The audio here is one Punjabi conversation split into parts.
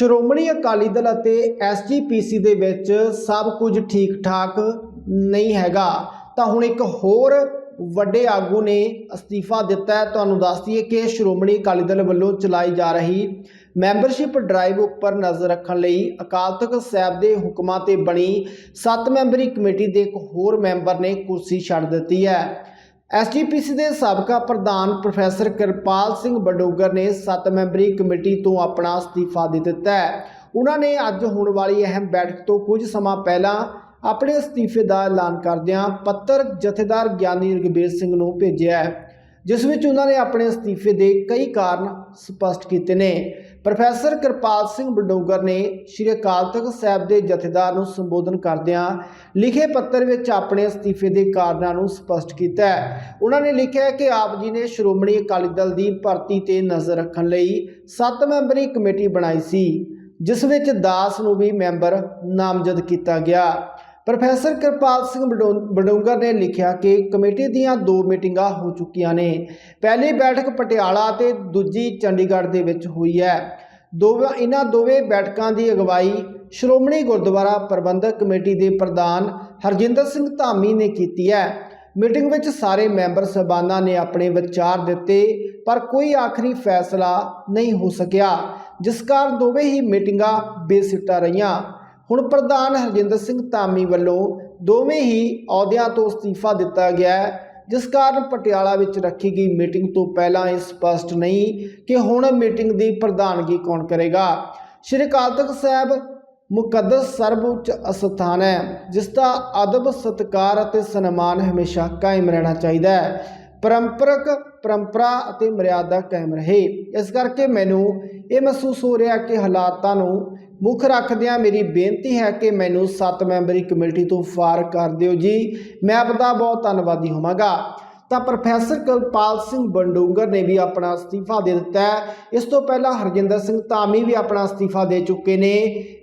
ਸ਼੍ਰੋਮਣੀ ਅਕਾਲੀ ਦਲ ਅਤੇ ਐਸਜੀਪੀਸੀ ਦੇ ਵਿੱਚ ਸਭ ਕੁਝ ਠੀਕ ਠਾਕ ਨਹੀਂ ਹੈਗਾ। ਤਾਂ ਹੁਣ ਇੱਕ ਹੋਰ ਵੱਡੇ ਆਗੂ ਨੇ ਅਸਤੀਫਾ ਦਿੱਤਾ ਹੈ। ਤੁਹਾਨੂੰ ਦੱਸ ਦਈਏ ਕਿ ਸ਼੍ਰੋਮਣੀ ਅਕਾਲੀ ਦਲ ਵੱਲੋਂ ਚਲਾਈ ਜਾ ਰਹੀ ਮੈਂਬਰਸ਼ਿਪ ਡਰਾਈਵ ਉੱਪਰ ਨਜ਼ਰ ਰੱਖਣ ਲਈ ਅਕਾਲ ਤਖਤ ਸਾਹਿਬ ਦੇ ਹੁਕਮਾਂ ਤੇ ਬਣੀ 7 ਮੈਂਬਰੀ ਕਮੇਟੀ ਦੇ ਇੱਕ ਹੋਰ ਮੈਂਬਰ ਨੇ ਕੁਰਸੀ ਛੱਡ ਦਿੱਤੀ ਹੈ। ਐਸਜੀਪੀਸੀ ਦੇ ਸਾਬਕਾ ਪ੍ਰਧਾਨ ਪ੍ਰੋਫੈਸਰ ਕਿਰਪਾਲ ਸਿੰਘ ਬਡੋਗਰ ਨੇ 7 ਮੈਂਬਰੀ ਕਮੇਟੀ ਤੋਂ ਆਪਣਾ ਅਸਤੀਫਾ ਦੇ ਦਿੱਤਾ ਹੈ। ਉਹਨਾਂ ਨੇ ਅੱਜ ਹੋਣ ਵਾਲੀ ਅਹਿਮ ਬੈਠਕ ਤੋਂ ਕੁਝ ਸਮਾਂ ਪਹਿਲਾਂ ਆਪਣੇ ਅਸਤੀਫੇ ਦਾ ਐਲਾਨ ਕਰਦਿਆਂ ਪੱਤਰ ਜਥੇਦਾਰ ਗਿਆਨੀ ਰਗਬੀਰ ਸਿੰਘ ਨੂੰ ਭੇਜਿਆ ਹੈ, ਜਿਸ ਵਿੱਚ ਉਹਨਾਂ ਨੇ ਆਪਣੇ ਅਸਤੀਫੇ ਦੇ ਕਈ ਕਾਰਨ ਸਪਸ਼ਟ ਕੀਤੇ ਨੇ। ਪ੍ਰੋਫੈਸਰ ਕਿਰਪਾਲ ਸਿੰਘ ਬਡੋਗਰ ਨੇ ਸ਼੍ਰੀ ਅਕਾਲ ਤਖਤ ਸਾਹਿਬ ਦੇ ਜਥੇਦਾਰ ਨੂੰ ਸੰਬੋਧਨ ਕਰਦਿਆਂ ਲਿਖੇ ਪੱਤਰ ਵਿੱਚ ਆਪਣੇ ਅਸਤੀਫੇ ਦੇ ਕਾਰਨਾਂ ਨੂੰ ਸਪਸ਼ਟ ਕੀਤਾ ਹੈ। ਉਹਨਾਂ ਨੇ ਲਿਖਿਆ ਕਿ ਆਪ ਜੀ ਨੇ ਸ਼੍ਰੋਮਣੀ ਅਕਾਲੀ ਦਲ ਦੀ ਭਰਤੀ ਤੇ ਨਜ਼ਰ ਰੱਖਣ ਲਈ 7 ਮੈਂਬਰੀ ਕਮੇਟੀ ਬਣਾਈ ਸੀ, ਜਿਸ ਵਿੱਚ ਦਾਸ ਨੂੰ ਵੀ ਮੈਂਬਰ ਨਾਮਜ਼ਦ ਕੀਤਾ ਗਿਆ। ਪ੍ਰੋਫੈਸਰ ਕਿਰਪਾਲ ਸਿੰਘ ਬਡੋ- ਬਡੋਂਗਰ ਨੇ ਲਿਖਿਆ ਕਿ ਕਮੇਟੀ ਦੀਆਂ ਦੋ ਮੀਟਿੰਗਾਂ ਹੋ ਚੁੱਕੀਆਂ ਨੇ। ਪਹਿਲੀ ਬੈਠਕ ਪਟਿਆਲਾ ਤੇ ਦੂਜੀ ਚੰਡੀਗੜ੍ਹ ਦੇ ਵਿੱਚ ਹੋਈ ਹੈ। ਦੋਵਾਂ ਇਹਨਾਂ ਦੋਵੇਂ ਬੈਠਕਾਂ ਦੀ ਅਗਵਾਈ ਸ਼੍ਰੋਮਣੀ ਗੁਰਦੁਆਰਾ ਪ੍ਰਬੰਧਕ ਕਮੇਟੀ ਦੇ ਪ੍ਰਧਾਨ ਹਰਜਿੰਦਰ ਸਿੰਘ ਧਾਮੀ ਨੇ ਕੀਤੀ ਹੈ। ਮੀਟਿੰਗ ਵਿੱਚ ਸਾਰੇ ਮੈਂਬਰ ਸਹਿਬਾਨਾਂ ਨੇ ਆਪਣੇ ਵਿਚਾਰ ਦਿੱਤੇ, ਪਰ ਕੋਈ ਆਖਰੀ ਫੈਸਲਾ ਨਹੀਂ ਹੋ ਸਕਿਆ, ਜਿਸ ਕਾਰਨ ਦੋਵੇਂ ਹੀ ਮੀਟਿੰਗਾਂ ਬੇਸਿੱਟਾ ਰਹੀਆਂ। ਹੁਣ ਪ੍ਰਧਾਨ ਹਰਜਿੰਦਰ ਸਿੰਘ ਧਾਮੀ ਵੱਲੋਂ ਦੋਵੇਂ ਹੀ ਅਹੁਦਿਆਂ ਤੋਂ ਅਸਤੀਫਾ ਦਿੱਤਾ ਗਿਆ ਹੈ, ਜਿਸ ਕਾਰਨ ਪਟਿਆਲਾ ਵਿੱਚ ਰੱਖੀ ਗਈ ਮੀਟਿੰਗ ਤੋਂ ਪਹਿਲਾਂ ਇਹ ਸਪਸ਼ਟ ਨਹੀਂ ਕਿ ਹੁਣ ਮੀਟਿੰਗ ਦੀ ਪ੍ਰਧਾਨਗੀ ਕੌਣ ਕਰੇਗਾ। ਸ਼੍ਰੀ ਅਕਾਲ ਤਖਤ ਸਾਹਿਬ ਮੁਕੱਦਸ ਸਰਵਉੱਚ ਅਸਥਾਨ ਹੈ, ਜਿਸ ਦਾ ਅਦਬ, ਸਤਕਾਰ ਅਤੇ ਸਨਮਾਨ ਹਮੇਸ਼ਾ ਕਾਇਮ ਰਹਿਣਾ ਚਾਹੀਦਾ ਹੈ। ਪਰੰਪਰਕ ਪਰੰਪਰਾ ਅਤੇ ਮਰਿਆਦਾ ਕਾਇਮ ਰਹੇ। ਇਸ ਕਰਕੇ ਮੈਨੂੰ ਇਹ ਮਹਿਸੂਸ ਹੋ ਰਿਹਾ ਕਿ ਹਾਲਾਤਾਂ ਨੂੰ ਮੁੱਖ ਰੱਖਦਿਆਂ ਮੇਰੀ ਬੇਨਤੀ ਹੈ ਕਿ ਮੈਨੂੰ 7 ਮੈਂਬਰੀ ਕਮੇਟੀ ਤੋਂ ਫਾਰ ਕਰ ਦਿਓ ਜੀ। ਮੈਂ ਆਪਦਾ ਬਹੁਤ ਧੰਨਵਾਦੀ ਹੋਵਾਂਗਾ। ਤਾਂ ਪ੍ਰੋਫੈਸਰ ਕੁਲਪਾਲ ਸਿੰਘ ਬੰਡੂੰਗਰ ਨੇ ਵੀ ਆਪਣਾ ਅਸਤੀਫਾ ਦੇ ਦਿੱਤਾ ਹੈ। ਇਸ ਤੋਂ ਪਹਿਲਾਂ ਹਰਜਿੰਦਰ ਸਿੰਘ ਧਾਮੀ ਵੀ ਆਪਣਾ ਅਸਤੀਫਾ ਦੇ ਚੁੱਕੇ ਨੇ।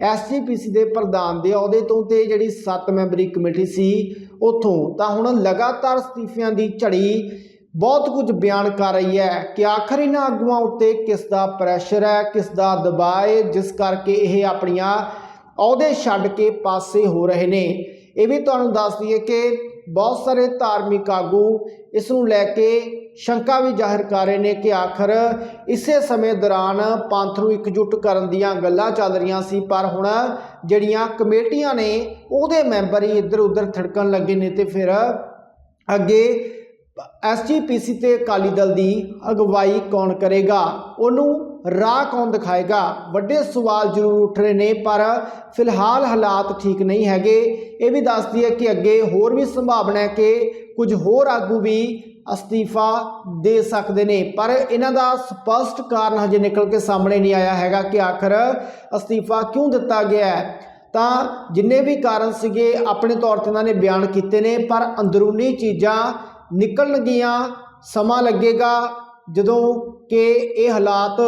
ਐਸਜੀਪੀਸੀ ਦੇ ਪ੍ਰਧਾਨ ਦੇ ਅਹੁਦੇ ਤੋਂ ਤੇ ਜਿਹੜੀ 7 ਮੈਂਬਰੀ ਕਮੇਟੀ ਸੀ, ਉਥੋਂ ਤਾਂ ਹੁਣ ਲਗਾਤਾਰ ਅਸਤੀਫਿਆਂ ਦੀ ਝੜੀ ਬਹੁਤ ਕੁਝ ਬਿਆਨ ਕਰ ਰਹੀ ਹੈ ਕਿ ਆਖਰ ਇਹਨਾਂ ਆਗੂਆਂ ਉੱਤੇ ਕਿਸ ਦਾ ਪ੍ਰੈਸ਼ਰ ਹੈ, ਕਿਸ ਦਾ ਦਬਾਅ ਹੈ, ਜਿਸ ਕਰਕੇ ਇਹ ਆਪਣੀਆਂ ਅਹੁਦੇ ਛੱਡ ਕੇ ਪਾਸੇ ਹੋ ਰਹੇ ਨੇ। ਇਹ ਵੀ ਤੁਹਾਨੂੰ ਦੱਸ ਦਈਏ ਕਿ ਬਹੁਤ ਸਾਰੇ ਧਾਰਮਿਕ ਆਗੂ ਇਸ ਨੂੰ ਲੈ ਕੇ ਸ਼ੰਕਾ ਵੀ ਜ਼ਾਹਿਰ ਕਰ ਰਹੇ ਨੇ ਕਿ ਆਖਰ ਇਸੇ ਸਮੇਂ ਦੌਰਾਨ ਪੰਥ ਨੂੰ ਇਕਜੁੱਟ ਕਰਨ ਦੀਆਂ ਗੱਲਾਂ ਚੱਲ ਰਹੀਆਂ ਸੀ, ਪਰ ਹੁਣ ਜਿਹੜੀਆਂ ਕਮੇਟੀਆਂ ਨੇ ਉਹਦੇ ਮੈਂਬਰ ਹੀ ਇੱਧਰ ਉੱਧਰ ਥੜਕਣ ਲੱਗੇ ਨੇ ਤੇ ਫਿਰ ਅੱਗੇ ਐਸਜੀਪੀਸੀ ਤੇ ਅਕਾਲੀ ਦਲ ਦੀ ਅਗਵਾਈ ਕੌਣ ਕਰੇਗਾ? ਉਹਨੂੰ ਰਾਹ ਕੌਣ ਦਿਖਾਏਗਾ? ਵੱਡੇ ਸਵਾਲ ਜ਼ਰੂਰ ਉੱਠ ਰਹੇ ਨੇ, ਪਰ ਫਿਲਹਾਲ ਹਾਲਾਤ ਠੀਕ ਨਹੀਂ ਹੈਗੇ। ਇਹ ਵੀ ਦੱਸਦੀ ਹੈ ਕਿ ਅੱਗੇ ਹੋਰ ਵੀ ਸੰਭਾਵਨਾ ਹੈ ਕਿ ਕੁਝ ਹੋਰ ਆਗੂ ਵੀ ਅਸਤੀਫਾ ਦੇ ਸਕਦੇ ਨੇ। ਪਰ ਇਹਨਾਂ ਦਾ ਸਪਸ਼ਟ ਕਾਰਨ ਹਜੇ ਨਿਕਲ ਕੇ ਸਾਹਮਣੇ ਨਹੀਂ ਆਇਆ ਹੈਗਾ ਕਿ ਆਖਰ ਅਸਤੀਫਾ ਕਿਉਂ ਦਿੱਤਾ ਗਿਆ ਹੈ। ਤਾਂ ਜਿੰਨੇ ਵੀ ਕਾਰਨ ਸੀਗੇ, ਆਪਣੇ ਤੌਰ ਤੇ ਇਹਨਾਂ ਨੇ ਬਿਆਨ ਕੀਤੇ ਨੇ, ਪਰ ਅੰਦਰੂਨੀ ਚੀਜ਼ਾਂ ਨਿਕਲਣਗੀਆਂ, ਸਮਾਂ ਲੱਗੇਗਾ ਜਦੋਂ ਕਿ ਇਹ ਹਾਲਾਤ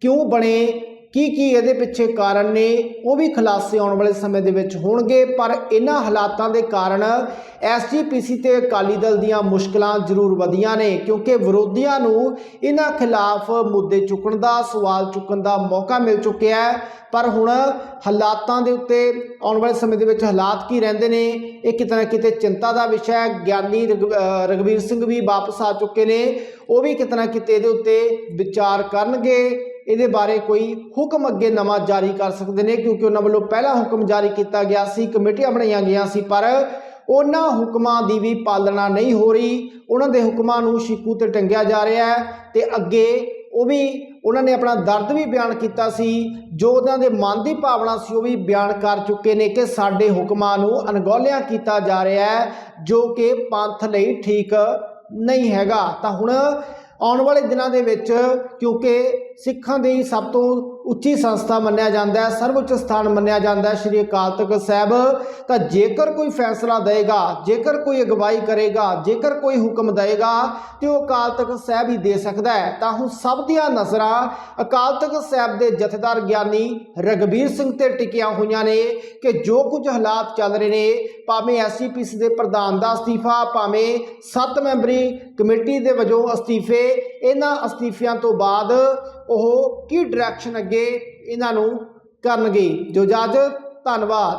ਕਿਉਂ ਬਣੇ? ਕੀ ਕੀ ਇਹਦੇ ਪਿੱਛੇ ਕਾਰਨ ਨੇ? ਉਹ ਵੀ ਖੁਲਾਸੇ ਆਉਣ ਵਾਲੇ ਸਮੇਂ ਦੇ ਵਿੱਚ ਹੋਣਗੇ, ਪਰ ਇਹਨਾਂ ਹਾਲਾਤਾਂ ਦੇ ਕਾਰਨ ਐਸਜੀਪੀਸੀ ਤੇ ਅਕਾਲੀ ਦਲ ਦੀਆਂ ਮੁਸ਼ਕਲਾਂ ਜ਼ਰੂਰ ਵਧੀਆਂ ਨੇ, ਕਿਉਂਕਿ ਵਿਰੋਧੀਆਂ ਨੂੰ ਇਹਨਾਂ ਖਿਲਾਫ ਮੁੱਦੇ ਚੁੱਕਣ ਦਾ, ਸਵਾਲ ਚੁੱਕਣ ਦਾ ਮੌਕਾ ਮਿਲ ਚੁੱਕਿਆ ਹੈ। ਪਰ ਹੁਣ ਹਾਲਾਤਾਂ ਦੇ ਉੱਤੇ ਆਉਣ ਵਾਲੇ ਸਮੇਂ ਦੇ ਵਿੱਚ ਹਾਲਾਤ ਕੀ ਰਹਿੰਦੇ ਨੇ? ਇਹ ਕਿਤੇ ਨਾ ਕਿਤੇ ਚਿੰਤਾ ਦਾ ਵਿਸ਼ਾ ਹੈ। ਗਿਆਨੀ ਰਘ- ਅਹ ਸਿੰਘ ਵੀ ਵਾਪਸ ਆ ਚੁੱਕੇ ਨੇ। ਉਹ ਵੀ ਕਿਤੇ ਨਾ ਕਿਤੇ ਇਹਦੇ ਉੱਤੇ ਵਿਚਾਰ ਕਰਨਗੇ। ਇਹਦੇ ਬਾਰੇ ਕੋਈ ਹੁਕਮ ਅੱਗੇ ਨਵਾਂ ਜਾਰੀ ਕਰ ਸਕਦੇ ਨੇ, ਕਿਉਂਕਿ ਉਹਨਾਂ ਵੱਲੋਂ ਪਹਿਲਾ ਹੁਕਮ ਜਾਰੀ ਕੀਤਾ ਗਿਆ ਸੀ, ਕਮੇਟੀਆਂ ਬਣਾਈਆਂ ਗਈਆਂ ਸੀ, ਪਰ ਉਹਨਾਂ ਹੁਕਮਾਂ ਦੀ ਵੀ ਪਾਲਣਾ ਨਹੀਂ ਹੋ ਰਹੀ। ਉਹਨਾਂ ਦੇ ਹੁਕਮਾਂ ਨੂੰ ਸ਼ਿਕੂ ਤੇ ਟੰਗਿਆ ਜਾ ਰਿਹਾ ਹੈ ਤੇ ਅੱਗੇ ਉਹ ਵੀ, ਉਹਨਾਂ ਨੇ ਆਪਣਾ ਦਰਦ ਵੀ ਬਿਆਨ ਕੀਤਾ ਸੀ, ਜੋ ਉਹਨਾਂ ਦੇ ਮਨ ਦੀ ਭਾਵਨਾ ਸੀ, ਉਹ ਵੀ ਬਿਆਨ ਕਰ ਚੁੱਕੇ ਨੇ ਕਿ ਸਾਡੇ ਹੁਕਮਾਂ ਨੂੰ ਅਣਗੌਲਿਆ ਕੀਤਾ ਜਾ ਰਿਹਾ ਹੈ, ਜੋ ਕਿ ਪੰਥ ਲਈ ਠੀਕ ਨਹੀਂ ਹੈਗਾ। ਤਾਂ ਹੁਣ ਆਉਣ ਵਾਲੇ ਦਿਨਾਂ ਦੇ ਵਿੱਚ ਕਿਉਂਕਿ ਸਿੱਖਾਂ ਦੀ ਸਭ ਤੋਂ ਉੱਚੀ ਸੰਸਥਾ ਮੰਨਿਆ ਜਾਂਦਾ ਹੈ ਸਰਵਉੱਚ ਸਥਾਨ ਮੰਨਿਆ ਜਾਂਦਾ ਹੈ, ਸ੍ਰੀ ਅਕਾਲ ਤਖਤ ਸਾਹਿਬ। ਤਾਂ ਜੇਕਰ ਕੋਈ ਫੈਸਲਾ ਦੇਗਾ, ਜੇਕਰ ਕੋਈ ਅਗਵਾਈ ਕਰੇਗਾ, ਜੇਕਰ ਕੋਈ ਹੁਕਮ ਦੇਗਾ, ਤੇ ਉਹ ਅਕਾਲ ਤਖਤ ਸਾਹਿਬ ਹੀ ਦੇ ਸਕਦਾ ਹੈ। ਤਾਂ ਹੁਣ ਸਭ ਦੀਆਂ ਨਜ਼ਰਾਂ ਅਕਾਲ ਤਖਤ ਸਾਹਿਬ ਦੇ ਜਥੇਦਾਰ ਗਿਆਨੀ ਰਗਬੀਰ ਸਿੰਘ ਤੇ ਟਿਕੀਆਂ ਹੋਈਆਂ ਨੇ ਕਿ ਜੋ ਕੁਝ ਹਾਲਾਤ ਚੱਲ ਰਹੇ ਨੇ, ਭਾਵੇਂ ਐਸਜੀਪੀਸੀ ਦੇ ਪ੍ਰਧਾਨ ਦਾ ਅਸਤੀਫਾ, ਭਾਵੇਂ 7 ਮੈਂਬਰੀ ਕਮੇਟੀ ਦੇ ਵਜੋਂ ਅਸਤੀਫੇ, ਇਹਨਾਂ ਅਸਤੀਫਿਆਂ ਤੋਂ ਬਾਅਦ ਉਹ ਕੀ ਡਾਇਰੈਕਸ਼ਨ ਅੱਗੇ ਇਹਨਾਂ ਨੂੰ ਕਰਨਗੇ। ਜੋ ਇਜਾਜ਼ਤ ਧੰਨਵਾਦ।